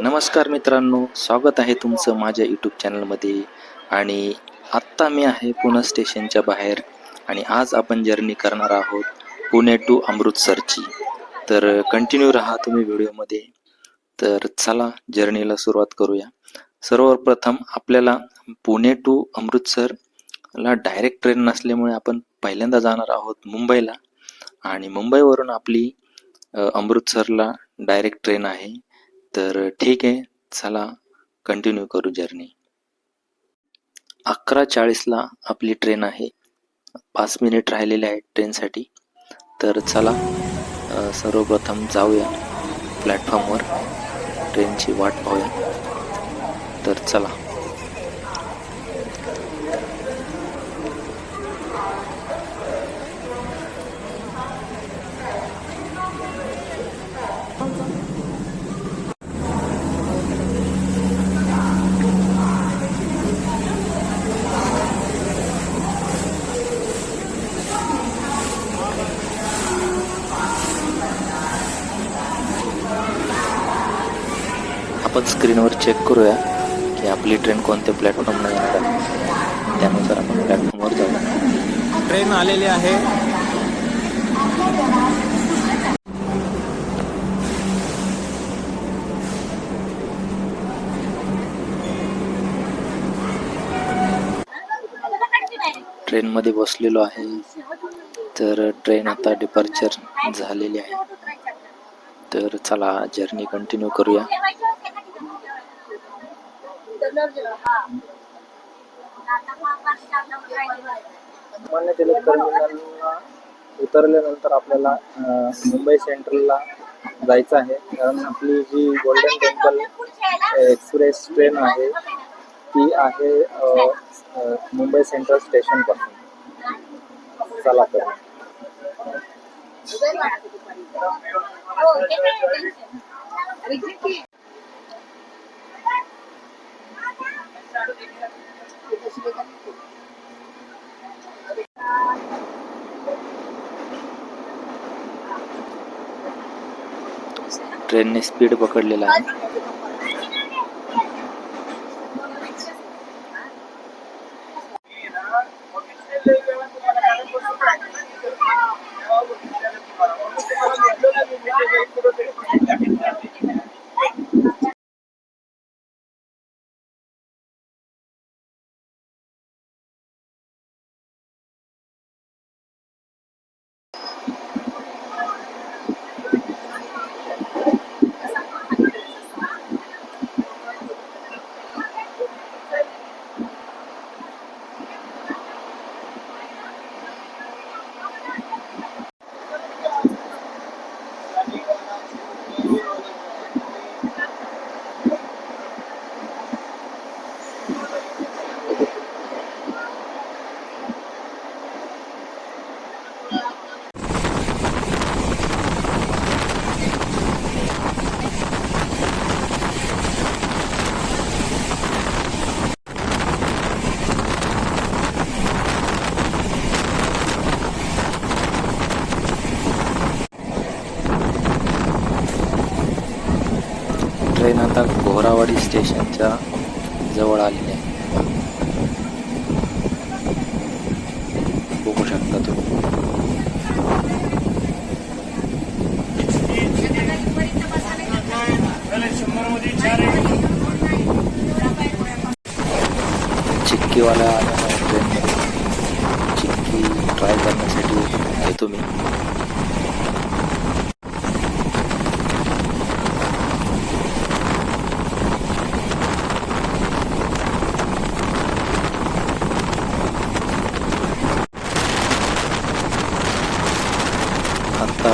नमस्कार मित्रांनो स्वागत आहे तुमचं माझ्या यूट्यूब चॅनलमध्ये आणि आत्ता मी आहे पुणे स्टेशनच्या बाहेर आणि आज आपण जर्नी करणार आहोत पुणे टू अमृतसरची. तर कंटिन्यू राहा तुम्ही व्हिडिओमध्ये. तर चला जर्नीला सुरुवात करूया. सर्वप्रथम आपल्याला पुणे टू अमृतसरला डायरेक्ट ट्रेन नसल्यामुळे आपण पहिल्यांदा जाणार आहोत मुंबईला. आणि मुंबईवरून आपली अमृतसरला डायरेक्ट ट्रेन आहे. तर ठीक आहे चला कंटिन्यू करू जर्नी अकरा चाळीसला आपली ट्रेन आहे. पाच मिनिट राहिलेले आहेत ट्रेनसाठी तर चला सर्वप्रथम जाऊया प्लॅटफॉर्मवर ट्रेनची वाट पाहूया. तर चला आपण स्क्रीनवर चेक करूया की आपली ट्रेन कोणत्या प्लॅटफॉर्मला येणार आहे. त्यानुसार आपण प्लॅटफॉर्मवर जाऊ. ट्रेन आलेली आहे. ट्रेनमध्ये बसलेलो आहे. तर ट्रेन आता डिपार्चर झालेली आहे. तर चला जर्नी कंटिन्यू करूया. सामान्य तिलक टर्मिनलला उतरल्यानंतर आपल्याला मुंबई सेंट्रलला जायचं आहे. कारण आपली जी गोल्डन टेम्पल एक्सप्रेस ट्रेन आहे ती आहे मुंबई सेंट्रल स्टेशनपासून चला तर. ट्रेनने स्पीड पकडलेला आहे ट्रेन आता घोरावाडी स्टेशनच्या जवळ आलेली आहे. बघू शकता तुम्ही. चिक्कीवाला आलेला चिक्की ट्राय करण्यासाठी येतो मी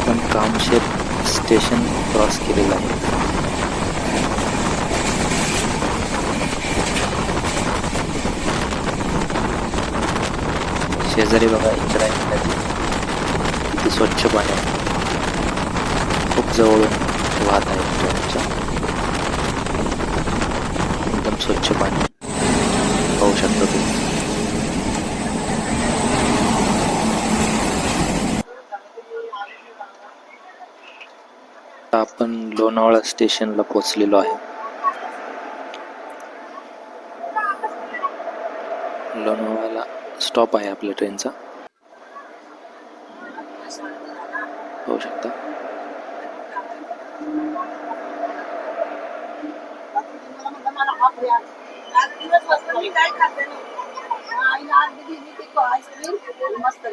आपण कामशेत स्टेशन क्रॉस केलेलं आहे शेजारी बघा इंद्रायणी नदी किती स्वच्छ पाणी आहे खूप जवळून वाहत आहे एकदम स्वच्छ पाणी। लोणावळा स्टेशनला पोचलेलो आहे. लोणावळ्याला स्टॉप आहे आपल्या ट्रेनचा होऊ शकता. मस्त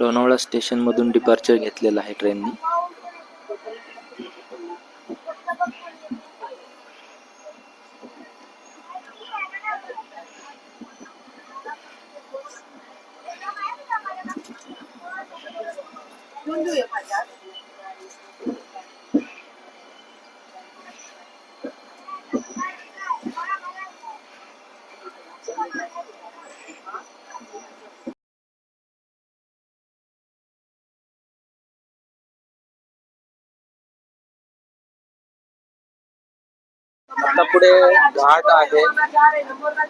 लोणावळा स्टेशन मधून डिपार्चर घेतलेलं आहे ट्रेननी आता पुढे घाट आहे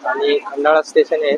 आणि खंडाळा स्टेशन आहे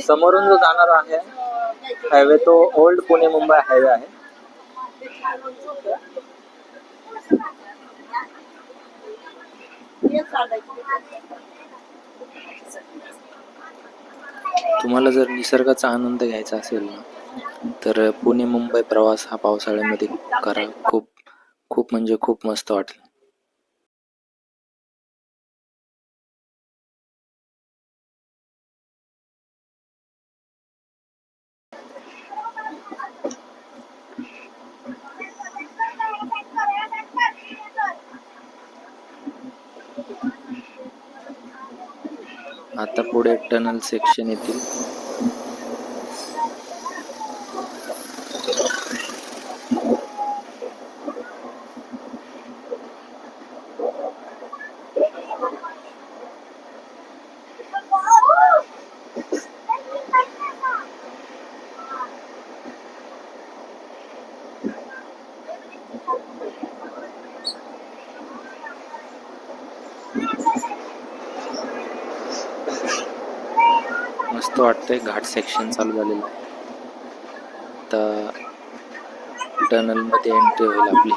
समोरून जो जाणार आहे हायवे तो ओल्ड पुणे मुंबई हायवे आहे. तुम्हाला जर निसर्गाचा आनंद घ्यायचा असेल ना तर पुणे मुंबई प्रवास हा पावसाळ्यामध्ये करा. खूप खूप म्हणजे खूप मस्त वाटेल आता पुढे टनल सेक्शन येतील. मस्त वाटतंय. घाट सेक्शन चालू झालेलं आहे. आता टनलमध्ये एंट्री होईल आपली.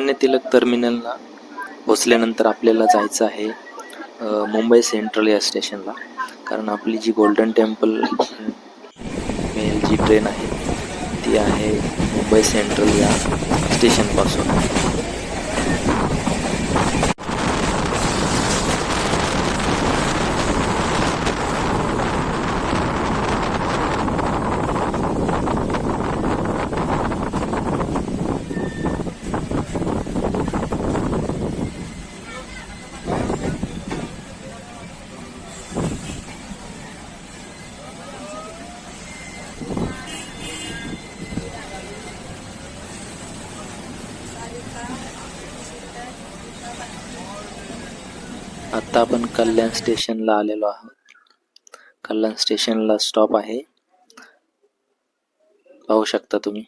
लोकमान्य तिलक टर्मिनलला पोचल्यानंतर आपल्याला जायचं आहे मुंबई सेंट्रल या स्टेशनला कारण आपली जी गोल्डन टेम्पल मेल जी ट्रेन आहे ती आहे मुंबई सेंट्रल या स्टेशनपासून आता आपण कल्याण स्टेशनला आलेलो आहोत. कल्याण स्टेशनला स्टॉप आहे. पाहू शकता तुम्ही.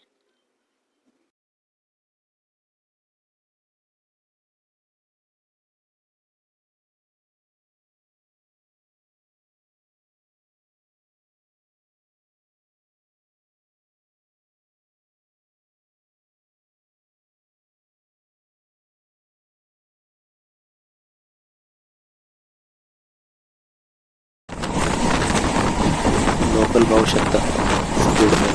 पाहू शकता.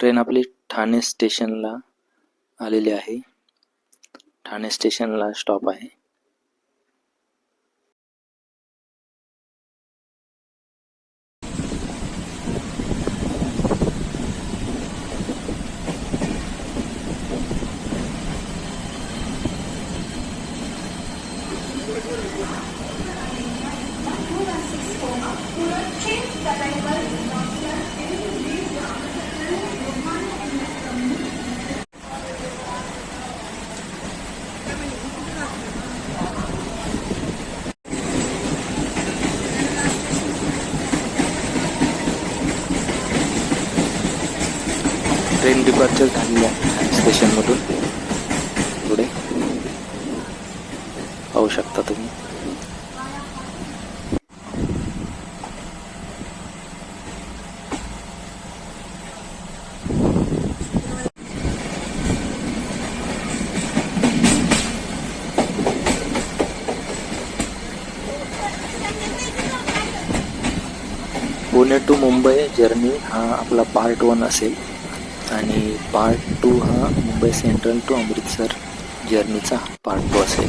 ट्रेन आपली ठाणे स्टेशनला आलेली आहे. ठाणे स्टेशनला स्टॉप आहे. ट्रेन डिपार्चर झालेली आहे स्टेशनमधून पुढे पाहू शकता तुम्ही. पुणे टू मुंबई जर्नी हा आपला पार्ट वन असेल. पार्ट टू हा मुंबई सेंट्रल टू अमृतसर जर्नीचा पार्ट टू असेल.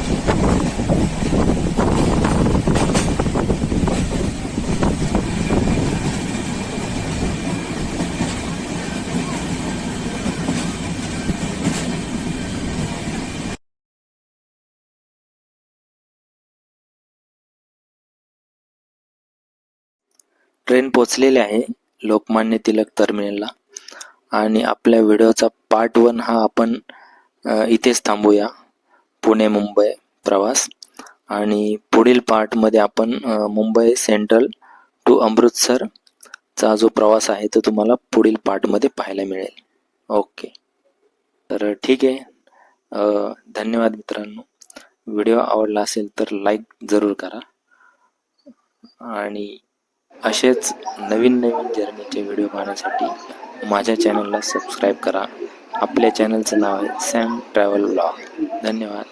ट्रेन पोचलेली आहे लोकमान्य तिलक टर्मिनलला आणि आपल्या व्हिडिओचा पार्ट वन हा आपण इथेच थांबूया. पुणे मुंबई प्रवास. आणि पुढील पार्टमध्ये आपण मुंबई सेंट्रल टू अमृतसरचा जो प्रवास आहे तो तुम्हाला पुढील पार्टमध्ये पाहायला मिळेल. ओके. तर ठीक आहे. धन्यवाद मित्रांनो. व्हिडिओ आवडला असेल तर लाईक जरूर करा. आणि असेच नवीन नवीन जर्नीचे व्हिडिओ पाहण्यासाठी माझ्या चॅनलला सबस्क्राईब करा. आपल्या चॅनलचं नाव आहे सॅम ट्रॅव्हल ब्लॉग. धन्यवाद.